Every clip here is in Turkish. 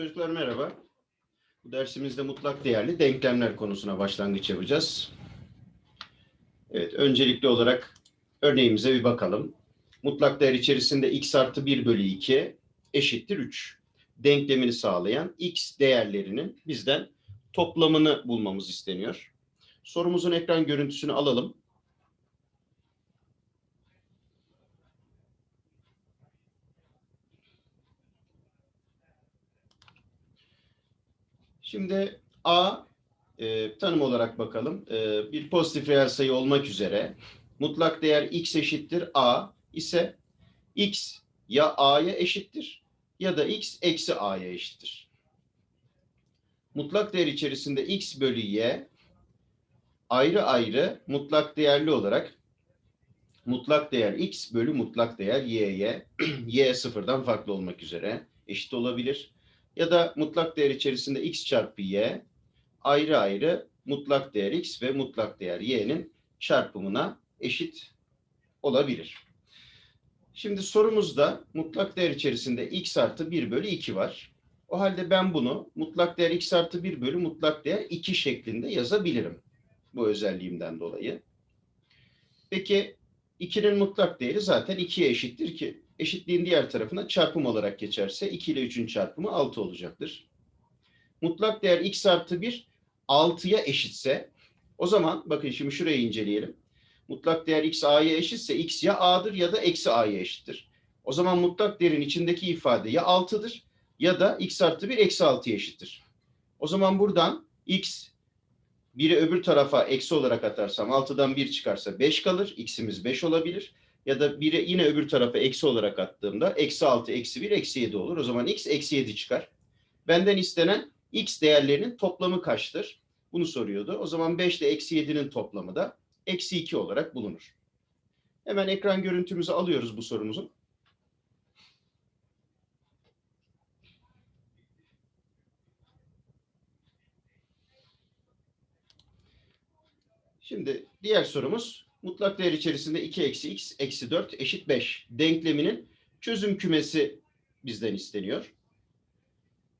Çocuklar merhaba. Bu dersimizde mutlak değerli denklemler konusuna başlangıç yapacağız. Evet, öncelikli olarak örneğimize bir bakalım. Mutlak değer içerisinde x artı 1 bölü 2 eşittir 3. Denklemini sağlayan x değerlerinin bizden toplamını bulmamız isteniyor. Sorumuzun ekran görüntüsünü alalım. Şimdi A e, tanım olarak bakalım. E, bir pozitif reel sayı olmak üzere mutlak değer x eşittir A ise x ya A'ya eşittir ya da x eksi A'ya eşittir. Mutlak değer içerisinde x bölü y ayrı ayrı mutlak değerli olarak mutlak değer x bölü mutlak değer y'ye y sıfırdan farklı olmak üzere eşit olabilir ya da mutlak değer içerisinde x çarpı y ayrı ayrı mutlak değer x ve mutlak değer y'nin çarpımına eşit olabilir. Şimdi sorumuzda mutlak değer içerisinde x artı 1 bölü 2 var. O halde ben bunu mutlak değer x artı 1 bölü mutlak değer 2 şeklinde yazabilirim. Bu özelliğimden dolayı. Peki 2'nin mutlak değeri zaten 2'ye eşittir ki eşitliğin diğer tarafına çarpım olarak geçerse 2 ile 3'ün çarpımı 6 olacaktır. Mutlak değer x artı 1 6'ya eşitse o zaman bakın şimdi şurayı inceleyelim. Mutlak değer x a'ya eşitse x ya a'dır ya da eksi a'ya eşittir. O zaman mutlak değerin içindeki ifade ya 6'dır ya da x artı 1 eksi 6'ya eşittir. O zaman buradan x 1'i öbür tarafa eksi olarak atarsam 6'dan 1 çıkarsa 5 kalır. X'imiz 5 olabilir. Ya da 1'i yine öbür tarafa eksi olarak attığımda eksi 6, eksi 1, eksi 7 olur. O zaman x eksi 7 çıkar. Benden istenen x değerlerinin toplamı kaçtır? Bunu soruyordu. O zaman 5 ile eksi 7'nin toplamı da eksi 2 olarak bulunur. Hemen ekran görüntümüzü alıyoruz bu sorumuzun. Şimdi diğer sorumuz mutlak değer içerisinde 2 eksi x eksi 4 eşit 5 denkleminin çözüm kümesi bizden isteniyor.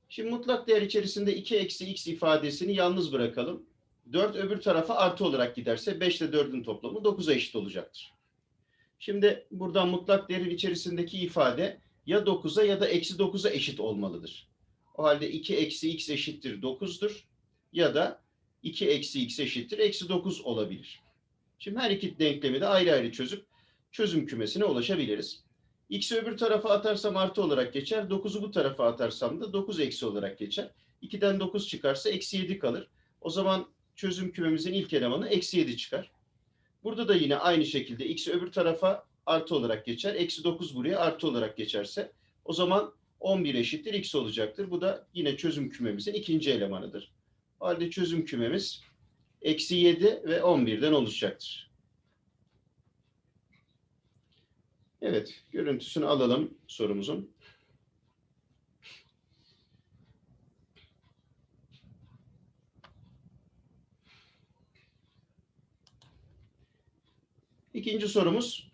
Şimdi mutlak değer içerisinde 2 eksi x ifadesini yalnız bırakalım. 4 öbür tarafa artı olarak giderse 5 ile 4'ün toplamı 9'a eşit olacaktır. Şimdi buradan mutlak değerin içerisindeki ifade ya 9'a ya da eksi 9'a eşit olmalıdır. O halde 2 eksi x eşittir 9'dur ya da 2 eksi x eşittir eksi 9 olabilir. Şimdi her iki denklemi de ayrı ayrı çözüp çözüm kümesine ulaşabiliriz. X'i öbür tarafa atarsam artı olarak geçer. 9'u bu tarafa atarsam da 9 eksi olarak geçer. 2'den 9 çıkarsa eksi 7 kalır. O zaman çözüm kümemizin ilk elemanı eksi 7 çıkar. Burada da yine aynı şekilde x öbür tarafa artı olarak geçer. Eksi 9 buraya artı olarak geçerse o zaman 11 eşittir x olacaktır. Bu da yine çözüm kümemizin ikinci elemanıdır. O halde çözüm kümemiz eksi 7 ve 11'den oluşacaktır. Evet, görüntüsünü alalım sorumuzun. İkinci sorumuz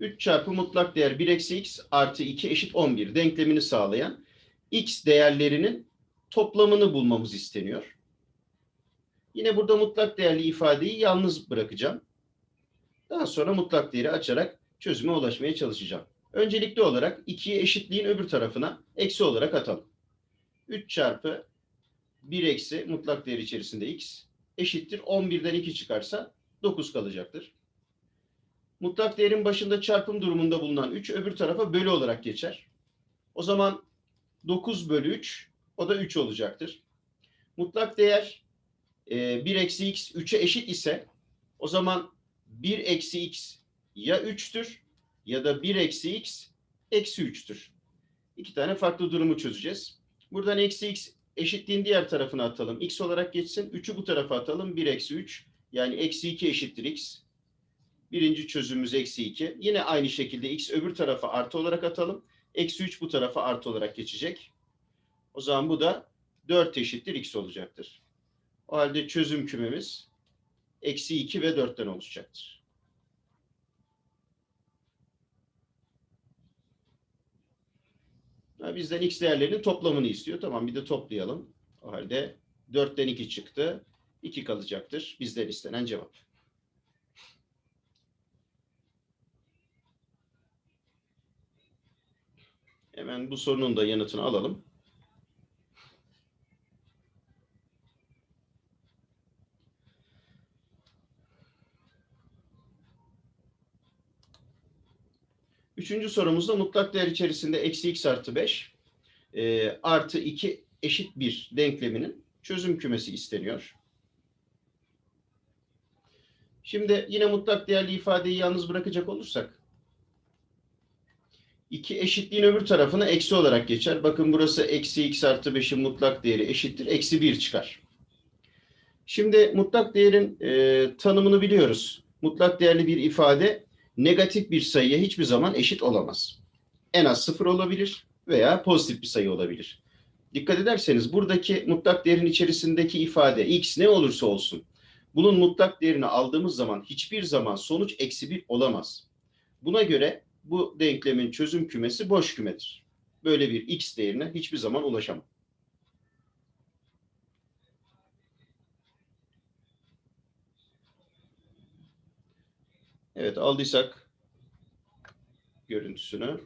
3 çarpı mutlak değer 1 eksi x artı 2 eşit 11 denklemini sağlayan x değerlerinin toplamını bulmamız isteniyor. Yine burada mutlak değerli ifadeyi yalnız bırakacağım. Daha sonra mutlak değeri açarak çözüme ulaşmaya çalışacağım. Öncelikli olarak 2'yi eşitliğin öbür tarafına eksi olarak atalım. 3 çarpı 1 eksi mutlak değer içerisinde x eşittir. 11'den 2 çıkarsa 9 kalacaktır. Mutlak değerin başında çarpım durumunda bulunan 3 öbür tarafa bölü olarak geçer. O zaman 9 bölü 3 o da 3 olacaktır. Mutlak değer 1 eksi x 3'e eşit ise o zaman 1 eksi x ya 3'tür ya da 1 eksi x eksi 3'tür. İki tane farklı durumu çözeceğiz. Buradan eksi x eşitliğin diğer tarafına atalım. x olarak geçsin. 3'ü bu tarafa atalım. 1 eksi 3 yani eksi 2 eşittir x. Birinci çözümümüz eksi 2. Yine aynı şekilde x öbür tarafa artı olarak atalım. Eksi 3 bu tarafa artı olarak geçecek. O zaman bu da 4 eşittir x olacaktır. O halde çözüm kümemiz eksi 2 ve 4'ten oluşacaktır. Ha, bizden x değerlerinin toplamını istiyor. Tamam bir de toplayalım. O halde 4'ten 2 çıktı. 2 kalacaktır. Bizden istenen cevap. Hemen bu sorunun da yanıtını alalım. Üçüncü sorumuzda mutlak değer içerisinde eksi x artı 5 e, artı 2 eşit bir denkleminin çözüm kümesi isteniyor. Şimdi yine mutlak değerli ifadeyi yalnız bırakacak olursak 2 eşitliğin öbür tarafına eksi olarak geçer. Bakın burası eksi x artı 5'in mutlak değeri eşittir. Eksi 1 çıkar. Şimdi mutlak değerin e, tanımını biliyoruz. Mutlak değerli bir ifade negatif bir sayıya hiçbir zaman eşit olamaz. En az sıfır olabilir veya pozitif bir sayı olabilir. Dikkat ederseniz buradaki mutlak değerin içerisindeki ifade x ne olursa olsun bunun mutlak değerini aldığımız zaman hiçbir zaman sonuç eksi bir olamaz. Buna göre bu denklemin çözüm kümesi boş kümedir. Böyle bir x değerine hiçbir zaman ulaşamam. Evet aldıysak görüntüsünü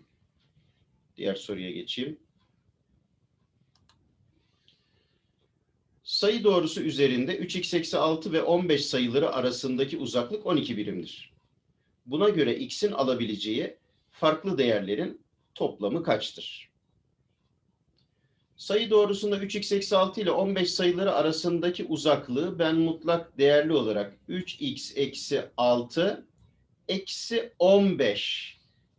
diğer soruya geçeyim. Sayı doğrusu üzerinde 3x eksi 6 ve 15 sayıları arasındaki uzaklık 12 birimdir. Buna göre x'in alabileceği farklı değerlerin toplamı kaçtır? Sayı doğrusunda 3x eksi 6 ile 15 sayıları arasındaki uzaklığı ben mutlak değerli olarak 3x eksi 6 eksi 15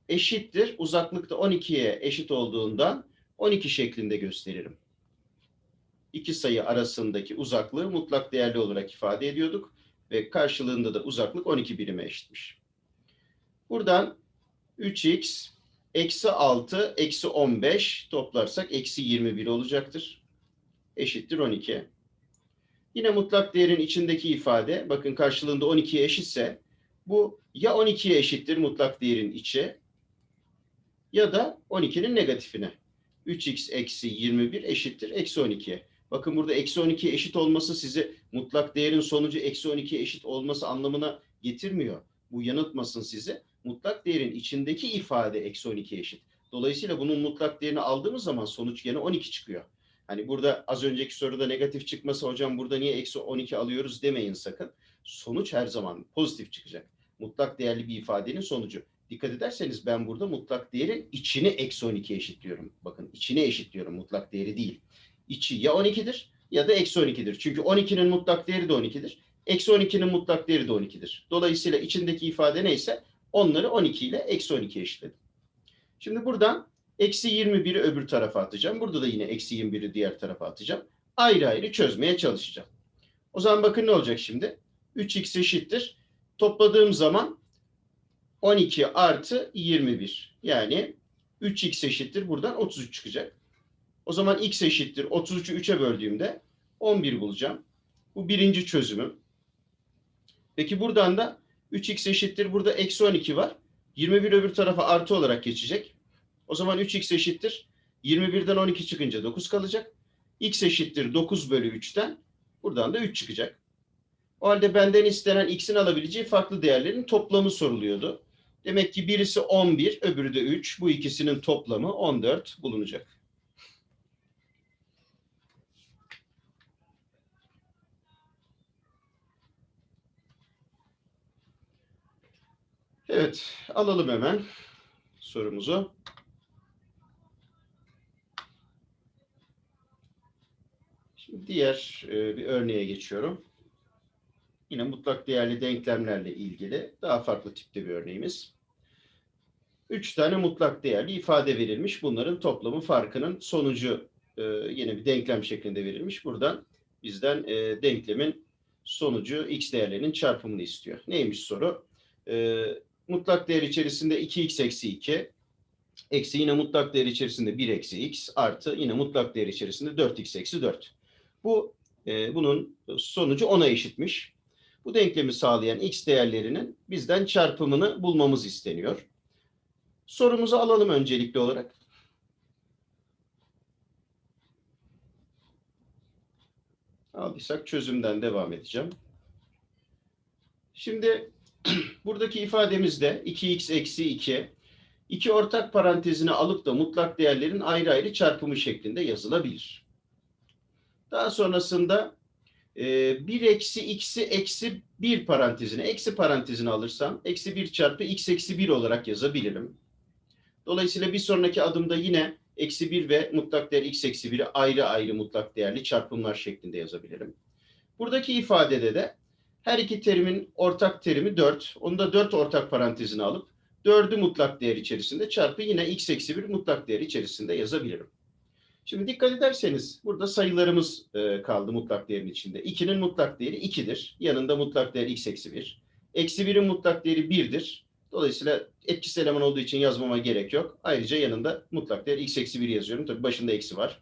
eşittir. Uzaklıkta 12'ye eşit olduğundan 12 şeklinde gösteririm. İki sayı arasındaki uzaklığı mutlak değerli olarak ifade ediyorduk ve karşılığında da uzaklık 12 birime eşitmiş. Buradan 3x eksi 6 eksi 15 toplarsak eksi 21 olacaktır. Eşittir 12. Yine mutlak değerin içindeki ifade bakın karşılığında 12'ye eşitse bu ya 12'ye eşittir mutlak değerin içi ya da 12'nin negatifine. 3x eksi 21 eşittir eksi 12'ye. Bakın burada eksi 12'ye eşit olması sizi mutlak değerin sonucu eksi 12'ye eşit olması anlamına getirmiyor. Bu yanıltmasın sizi. Mutlak değerin içindeki ifade eksi 12'ye eşit. Dolayısıyla bunun mutlak değerini aldığımız zaman sonuç gene 12 çıkıyor. Hani burada az önceki soruda negatif çıkması hocam burada niye eksi 12 alıyoruz demeyin sakın. Sonuç her zaman pozitif çıkacak. Mutlak değerli bir ifadenin sonucu. Dikkat ederseniz ben burada mutlak değerin içini eksi 12'ye eşitliyorum. Bakın içine eşitliyorum mutlak değeri değil. İçi ya 12'dir ya da eksi 12'dir. Çünkü 12'nin mutlak değeri de 12'dir. Eksi 12'nin mutlak değeri de 12'dir. Dolayısıyla içindeki ifade neyse onları 12 ile eksi 12'ye eşitledim. Şimdi buradan eksi 21'i öbür tarafa atacağım. Burada da yine eksi 21'i diğer tarafa atacağım. Ayrı ayrı çözmeye çalışacağım. O zaman bakın ne olacak şimdi? 3x eşittir. Topladığım zaman 12 artı 21. Yani 3x eşittir. Buradan 33 çıkacak. O zaman x eşittir. 33'ü 3'e böldüğümde 11 bulacağım. Bu birinci çözümüm. Peki buradan da 3x eşittir. Burada eksi 12 var. 21 öbür tarafa artı olarak geçecek. O zaman 3x eşittir. 21'den 12 çıkınca 9 kalacak. x eşittir 9 bölü 3'ten. Buradan da 3 çıkacak. O halde benden istenen x'in alabileceği farklı değerlerin toplamı soruluyordu. Demek ki birisi 11, öbürü de 3. Bu ikisinin toplamı 14 bulunacak. Evet, alalım hemen sorumuzu. Şimdi diğer e, bir örneğe geçiyorum. Yine mutlak değerli denklemlerle ilgili daha farklı tipte bir örneğimiz. Üç tane mutlak değerli ifade verilmiş. Bunların toplamı farkının sonucu e, yine bir denklem şeklinde verilmiş. Buradan bizden e, denklemin sonucu x değerlerinin çarpımını istiyor. Neymiş soru? E, mutlak değer içerisinde 2x eksi 2 eksi yine mutlak değer içerisinde 1 eksi x artı yine mutlak değer içerisinde 4x eksi 4. Bu e, bunun sonucu 10'a eşitmiş. Bu denklemi sağlayan x değerlerinin bizden çarpımını bulmamız isteniyor. Sorumuzu alalım öncelikli olarak. Aldıysak çözümden devam edeceğim. Şimdi buradaki ifademizde 2x eksi 2, iki ortak parantezine alıp da mutlak değerlerin ayrı ayrı çarpımı şeklinde yazılabilir. Daha sonrasında 1 eksi x'i eksi 1 parantezine, eksi parantezine alırsam eksi 1 çarpı x eksi 1 olarak yazabilirim. Dolayısıyla bir sonraki adımda yine eksi 1 ve mutlak değer x eksi 1'i ayrı ayrı mutlak değerli çarpımlar şeklinde yazabilirim. Buradaki ifadede de her iki terimin ortak terimi 4. Onu da 4 ortak parantezine alıp 4'ü mutlak değer içerisinde çarpı yine x eksi 1 mutlak değer içerisinde yazabilirim. Şimdi dikkat ederseniz burada sayılarımız e, kaldı mutlak değerin içinde. 2'nin mutlak değeri 2'dir. Yanında mutlak değer x eksi 1. Eksi 1'in mutlak değeri 1'dir. Dolayısıyla etkisiz eleman olduğu için yazmama gerek yok. Ayrıca yanında mutlak değer x eksi 1 yazıyorum. Tabii başında eksi var.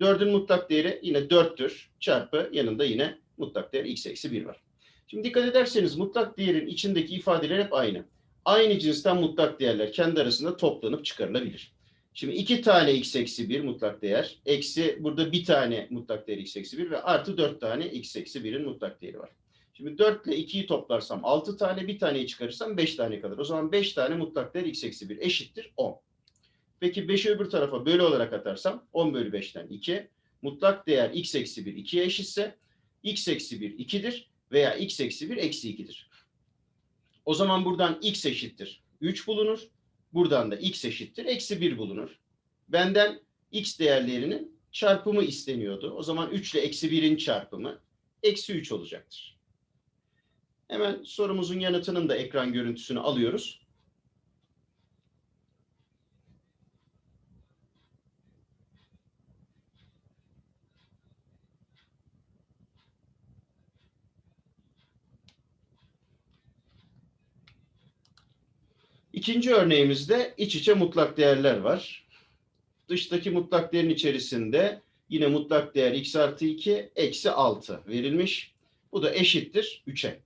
4'ün mutlak değeri yine 4'tür. Çarpı yanında yine mutlak değer x eksi 1 var. Şimdi dikkat ederseniz mutlak değerin içindeki ifadeler hep aynı. Aynı cinsten mutlak değerler kendi arasında toplanıp çıkarılabilir. Şimdi iki tane x eksi 1 mutlak değer. Eksi burada bir tane mutlak değer x eksi 1 ve artı 4 tane x eksi 1'in mutlak değeri var. Şimdi 4 ile 2'yi toplarsam 6 tane bir taneyi çıkarırsam 5 tane kalır. O zaman 5 tane mutlak değer x eksi 1 eşittir 10. Peki 5'i öbür tarafa bölü olarak atarsam 10 bölü 5'ten 2. Mutlak değer x eksi 1 2'ye eşitse x eksi 1 2'dir veya x eksi 1 eksi 2'dir. O zaman buradan x eşittir 3 bulunur. Buradan da x eşittir eksi 1 bulunur. Benden x değerlerinin çarpımı isteniyordu. O zaman 3 ile eksi 1'in çarpımı eksi 3 olacaktır. Hemen sorumuzun yanıtının da ekran görüntüsünü alıyoruz. İkinci örneğimizde iç içe mutlak değerler var. Dıştaki mutlak değerin içerisinde yine mutlak değer x artı 2 eksi 6 verilmiş. Bu da eşittir 3'e.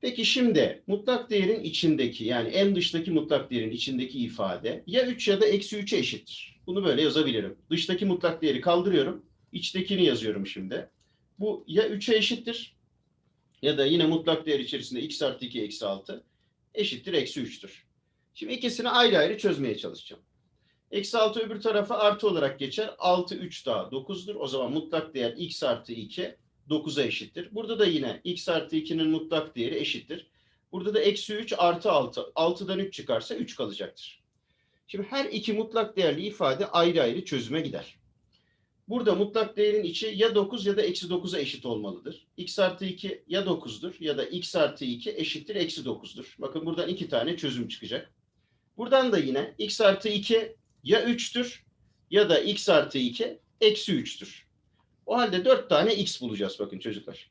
Peki şimdi mutlak değerin içindeki yani en dıştaki mutlak değerin içindeki ifade ya 3 ya da eksi 3'e eşittir. Bunu böyle yazabilirim. Dıştaki mutlak değeri kaldırıyorum. İçtekini yazıyorum şimdi. Bu ya 3'e eşittir ya da yine mutlak değer içerisinde x artı 2 eksi 6 eşittir eksi 3'tür. Şimdi ikisini ayrı ayrı çözmeye çalışacağım. Eksi 6 öbür tarafa artı olarak geçer. 6 3 daha 9'dur. O zaman mutlak değer x artı 2 9'a eşittir. Burada da yine x artı 2'nin mutlak değeri eşittir. Burada da eksi 3 artı 6. 6'dan 3 çıkarsa 3 kalacaktır. Şimdi her iki mutlak değerli ifade ayrı ayrı çözüme gider. Burada mutlak değerin içi ya 9 ya da eksi 9'a eşit olmalıdır. x artı 2 ya 9'dur ya da x artı 2 eşittir eksi 9'dur. Bakın buradan iki tane çözüm çıkacak. Buradan da yine x artı 2 ya 3'tür ya da x artı 2 eksi 3'tür. O halde 4 tane x bulacağız bakın çocuklar.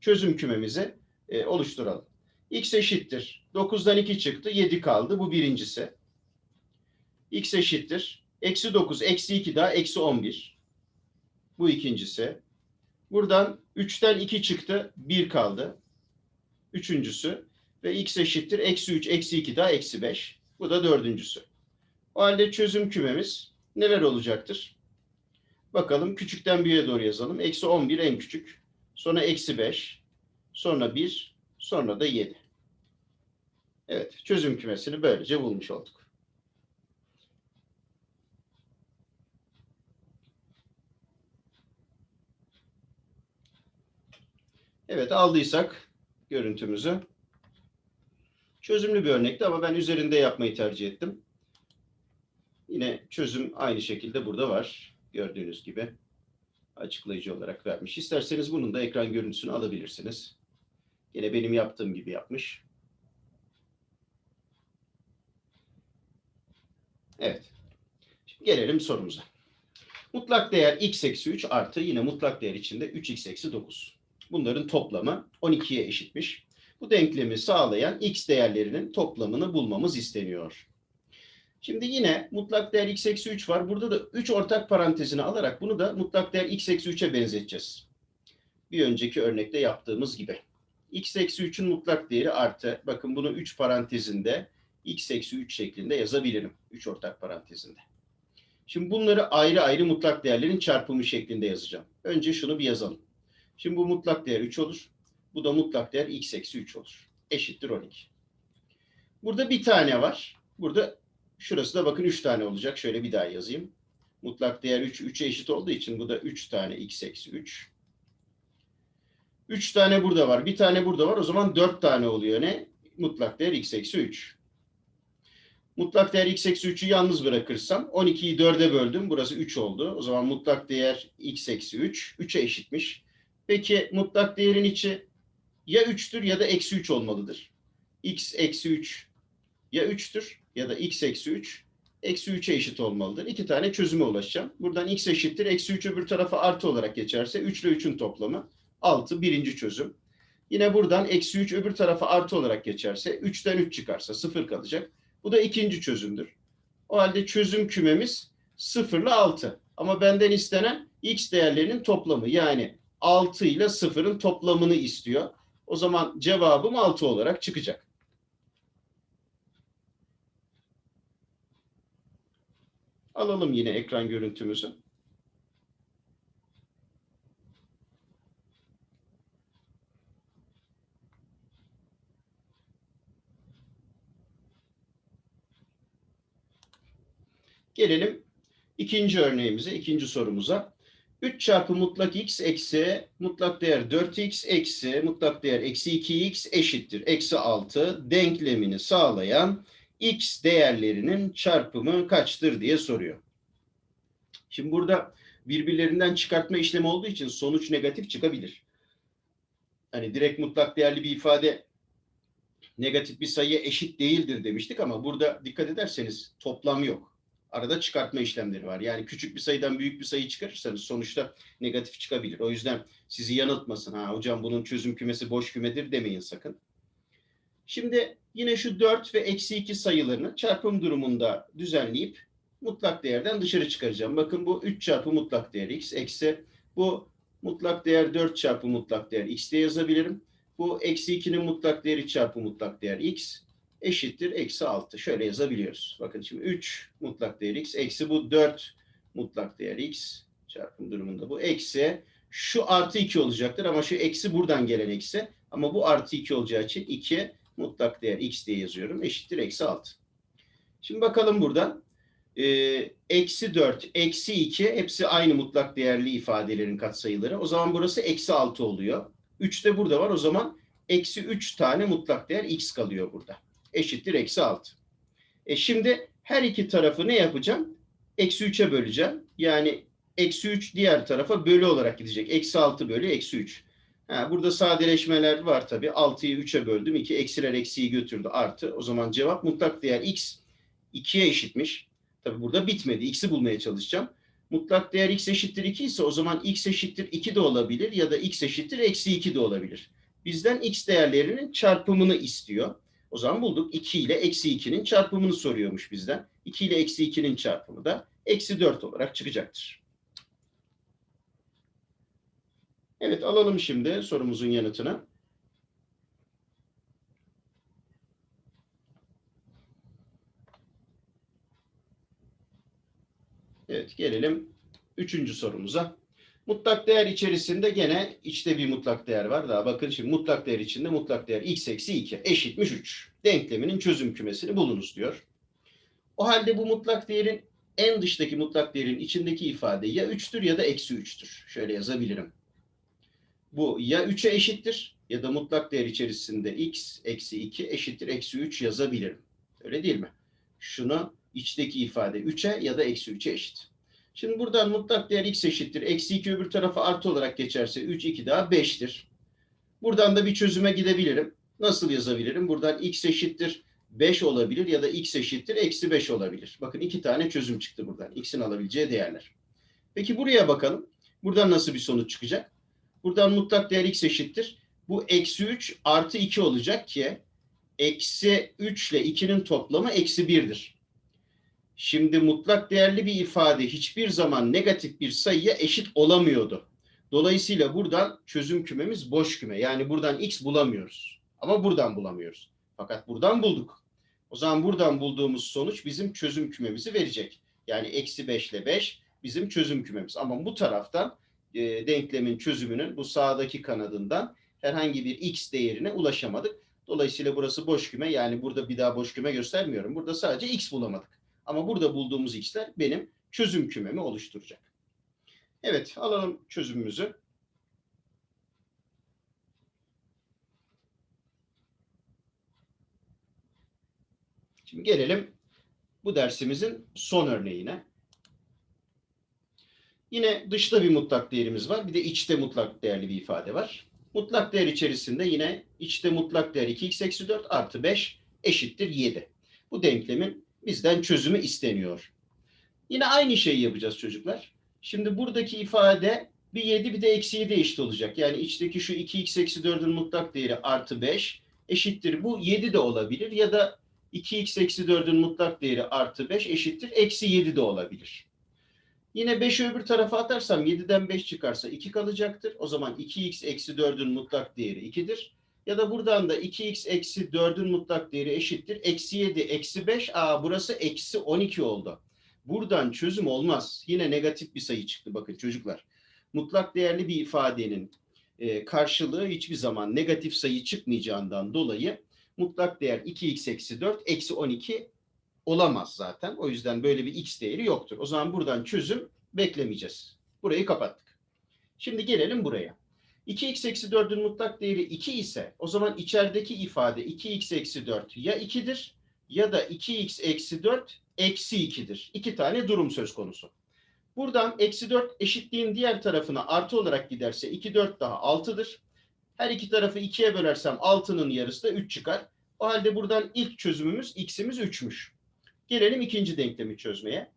Çözüm kümemizi e, oluşturalım. x eşittir. 9'dan 2 çıktı 7 kaldı. Bu birincisi. x eşittir. Eksi 9 eksi 2 daha eksi 11. Bu ikincisi. Buradan 3'ten 2 çıktı. 1 kaldı. Üçüncüsü. Ve x eşittir. Eksi 3 eksi 2 daha eksi 5. Bu da dördüncüsü. O halde çözüm kümemiz neler olacaktır? Bakalım küçükten büyüğe doğru yazalım. Eksi 11 en küçük. Sonra eksi 5. Sonra 1. Sonra da 7. Evet çözüm kümesini böylece bulmuş olduk. Evet aldıysak görüntümüzü. Çözümlü bir örnekti ama ben üzerinde yapmayı tercih ettim. Yine çözüm aynı şekilde burada var. Gördüğünüz gibi açıklayıcı olarak vermiş. İsterseniz bunun da ekran görüntüsünü alabilirsiniz. Yine benim yaptığım gibi yapmış. Evet. Şimdi gelelim sorumuza. Mutlak değer x eksi 3 artı yine mutlak değer içinde 3x eksi 9. Bunların toplamı 12'ye eşitmiş. Bu denklemi sağlayan x değerlerinin toplamını bulmamız isteniyor. Şimdi yine mutlak değer x eksi 3 var. Burada da 3 ortak parantezini alarak bunu da mutlak değer x eksi 3'e benzeteceğiz. Bir önceki örnekte yaptığımız gibi. x eksi 3'ün mutlak değeri artı. Bakın bunu 3 parantezinde x eksi 3 şeklinde yazabilirim. 3 ortak parantezinde. Şimdi bunları ayrı ayrı mutlak değerlerin çarpımı şeklinde yazacağım. Önce şunu bir yazalım. Şimdi bu mutlak değer 3 olur. Bu da mutlak değer x eksi 3 olur. Eşittir 12. Burada bir tane var. Burada şurası da bakın 3 tane olacak. Şöyle bir daha yazayım. Mutlak değer 3, 3'e eşit olduğu için bu da 3 tane x eksi 3. 3 tane burada var. Bir tane burada var. O zaman 4 tane oluyor ne? Mutlak değer x eksi 3. Mutlak değer x eksi 3'ü yalnız bırakırsam 12'yi 4'e böldüm. Burası 3 oldu. O zaman mutlak değer x eksi 3. 3'e eşitmiş. Peki mutlak değerin içi ya 3'tür ya da eksi 3 olmalıdır. x eksi 3 ya 3'tür ya da x eksi 3 eksi 3'e eşit olmalıdır. İki tane çözüme ulaşacağım. Buradan x eşittir. Eksi 3 öbür tarafa artı olarak geçerse 3 ile 3'ün toplamı 6 birinci çözüm. Yine buradan eksi 3 öbür tarafa artı olarak geçerse 3'ten 3 çıkarsa 0 kalacak. Bu da ikinci çözümdür. O halde çözüm kümemiz 0 ile 6. Ama benden istenen x değerlerinin toplamı. Yani 6 ile 0'ın toplamını istiyor. O zaman cevabım 6 olarak çıkacak. Alalım yine ekran görüntümüzü. Gelelim ikinci örneğimize, ikinci sorumuza. 3 çarpı mutlak x eksi mutlak değer 4x eksi mutlak değer eksi 2x eşittir. Eksi 6 denklemini sağlayan x değerlerinin çarpımı kaçtır diye soruyor. Şimdi burada birbirlerinden çıkartma işlemi olduğu için sonuç negatif çıkabilir. Hani direkt mutlak değerli bir ifade negatif bir sayıya eşit değildir demiştik ama burada dikkat ederseniz toplam yok. Arada çıkartma işlemleri var. Yani küçük bir sayıdan büyük bir sayı çıkarırsanız sonuçta negatif çıkabilir. O yüzden sizi yanıltmasın. Ha hocam bunun çözüm kümesi boş kümedir demeyin sakın. Şimdi yine şu 4 ve eksi 2 sayılarını çarpım durumunda düzenleyip mutlak değerden dışarı çıkaracağım. Bakın bu 3 çarpı mutlak değer x eksi bu mutlak değer 4 çarpı mutlak değer x diye yazabilirim. Bu eksi 2'nin mutlak değeri çarpı mutlak değer x eşittir eksi 6. Şöyle yazabiliyoruz. Bakın şimdi 3 mutlak değer x eksi bu 4 mutlak değer x çarpım durumunda bu eksi şu artı 2 olacaktır ama şu eksi buradan gelen eksi ama bu artı 2 olacağı için 2 mutlak değer x diye yazıyorum. Eşittir eksi 6. Şimdi bakalım buradan. Ee, eksi 4, eksi 2 hepsi aynı mutlak değerli ifadelerin katsayıları. O zaman burası eksi 6 oluyor. 3 de burada var. O zaman eksi 3 tane mutlak değer x kalıyor burada. Eşittir eksi 6. E şimdi her iki tarafı ne yapacağım? Eksi 3'e böleceğim. Yani eksi 3 diğer tarafa bölü olarak gidecek. Eksi 6 bölü eksi 3. Ha, burada sadeleşmeler var tabii. 6'yı 3'e böldüm. 2 eksiler eksiyi götürdü artı. O zaman cevap mutlak değer x 2'ye eşitmiş. Tabii burada bitmedi. X'i bulmaya çalışacağım. Mutlak değer x eşittir 2 ise o zaman x eşittir 2 de olabilir ya da x eşittir eksi 2 de olabilir. Bizden x değerlerinin çarpımını istiyor. O zaman bulduk. 2 ile eksi 2'nin çarpımını soruyormuş bizden. 2 ile eksi 2'nin çarpımı da eksi 4 olarak çıkacaktır. Evet alalım şimdi sorumuzun yanıtını. Evet gelelim üçüncü sorumuza. Mutlak değer içerisinde gene içte bir mutlak değer var. Daha bakın şimdi mutlak değer içinde mutlak değer x eksi 2 eşitmiş 3. Denkleminin çözüm kümesini bulunuz diyor. O halde bu mutlak değerin en dıştaki mutlak değerin içindeki ifade ya 3'tür ya da eksi 3'tür. Şöyle yazabilirim. Bu ya 3'e eşittir ya da mutlak değer içerisinde x eksi 2 eşittir eksi 3 yazabilirim. Öyle değil mi? Şunu içteki ifade 3'e ya da eksi 3'e eşit. Şimdi buradan mutlak değer x eşittir. Eksi 2 öbür tarafa artı olarak geçerse 3, 2 daha 5'tir. Buradan da bir çözüme gidebilirim. Nasıl yazabilirim? Buradan x eşittir 5 olabilir ya da x eşittir eksi 5 olabilir. Bakın iki tane çözüm çıktı buradan. x'in alabileceği değerler. Peki buraya bakalım. Buradan nasıl bir sonuç çıkacak? Buradan mutlak değer x eşittir. Bu eksi 3 artı 2 olacak ki eksi 3 ile 2'nin toplamı eksi 1'dir. Şimdi mutlak değerli bir ifade hiçbir zaman negatif bir sayıya eşit olamıyordu. Dolayısıyla buradan çözüm kümemiz boş küme. Yani buradan x bulamıyoruz. Ama buradan bulamıyoruz. Fakat buradan bulduk. O zaman buradan bulduğumuz sonuç bizim çözüm kümemizi verecek. Yani eksi 5 ile 5 bizim çözüm kümemiz. Ama bu taraftan e, denklemin çözümünün bu sağdaki kanadından herhangi bir x değerine ulaşamadık. Dolayısıyla burası boş küme. Yani burada bir daha boş küme göstermiyorum. Burada sadece x bulamadık. Ama burada bulduğumuz x'ler benim çözüm kümemi oluşturacak. Evet, alalım çözümümüzü. Şimdi gelelim bu dersimizin son örneğine. Yine dışta bir mutlak değerimiz var. Bir de içte mutlak değerli bir ifade var. Mutlak değer içerisinde yine içte mutlak değer 2x eksi 4 artı 5 eşittir 7. Bu denklemin bizden çözümü isteniyor. Yine aynı şeyi yapacağız çocuklar. Şimdi buradaki ifade bir 7 bir de eksi 7 eşit olacak. Yani içteki şu 2x eksi 4'ün mutlak değeri artı 5 eşittir. Bu 7 de olabilir ya da 2x eksi 4'ün mutlak değeri artı 5 eşittir. Eksi 7 de olabilir. Yine 5'i öbür tarafa atarsam 7'den 5 çıkarsa 2 kalacaktır. O zaman 2x eksi 4'ün mutlak değeri 2'dir. Ya da buradan da 2x eksi 4'ün mutlak değeri eşittir. Eksi 7 eksi 5. Aa burası eksi 12 oldu. Buradan çözüm olmaz. Yine negatif bir sayı çıktı bakın çocuklar. Mutlak değerli bir ifadenin e, karşılığı hiçbir zaman negatif sayı çıkmayacağından dolayı mutlak değer 2x eksi 4 eksi 12 olamaz zaten. O yüzden böyle bir x değeri yoktur. O zaman buradan çözüm beklemeyeceğiz. Burayı kapattık. Şimdi gelelim buraya. 2x eksi 4'ün mutlak değeri 2 ise o zaman içerideki ifade 2x eksi 4 ya 2'dir ya da 2x eksi 4 eksi 2'dir. İki tane durum söz konusu. Buradan eksi 4 eşitliğin diğer tarafına artı olarak giderse 2 4 daha 6'dır. Her iki tarafı 2'ye bölersem 6'nın yarısı da 3 çıkar. O halde buradan ilk çözümümüz x'imiz 3'müş. Gelelim ikinci denklemi çözmeye.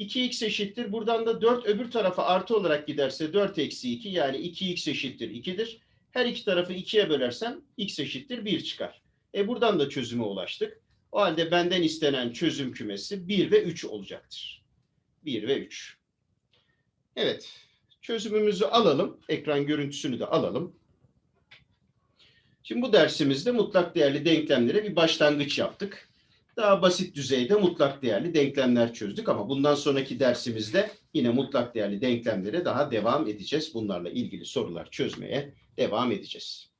2x eşittir. Buradan da 4 öbür tarafa artı olarak giderse 4 eksi 2 yani 2x eşittir 2'dir. Her iki tarafı 2'ye bölersem x eşittir 1 çıkar. E buradan da çözüme ulaştık. O halde benden istenen çözüm kümesi 1 ve 3 olacaktır. 1 ve 3. Evet. Çözümümüzü alalım. Ekran görüntüsünü de alalım. Şimdi bu dersimizde mutlak değerli denklemlere bir başlangıç yaptık. Daha basit düzeyde mutlak değerli denklemler çözdük ama bundan sonraki dersimizde yine mutlak değerli denklemlere daha devam edeceğiz. Bunlarla ilgili sorular çözmeye devam edeceğiz.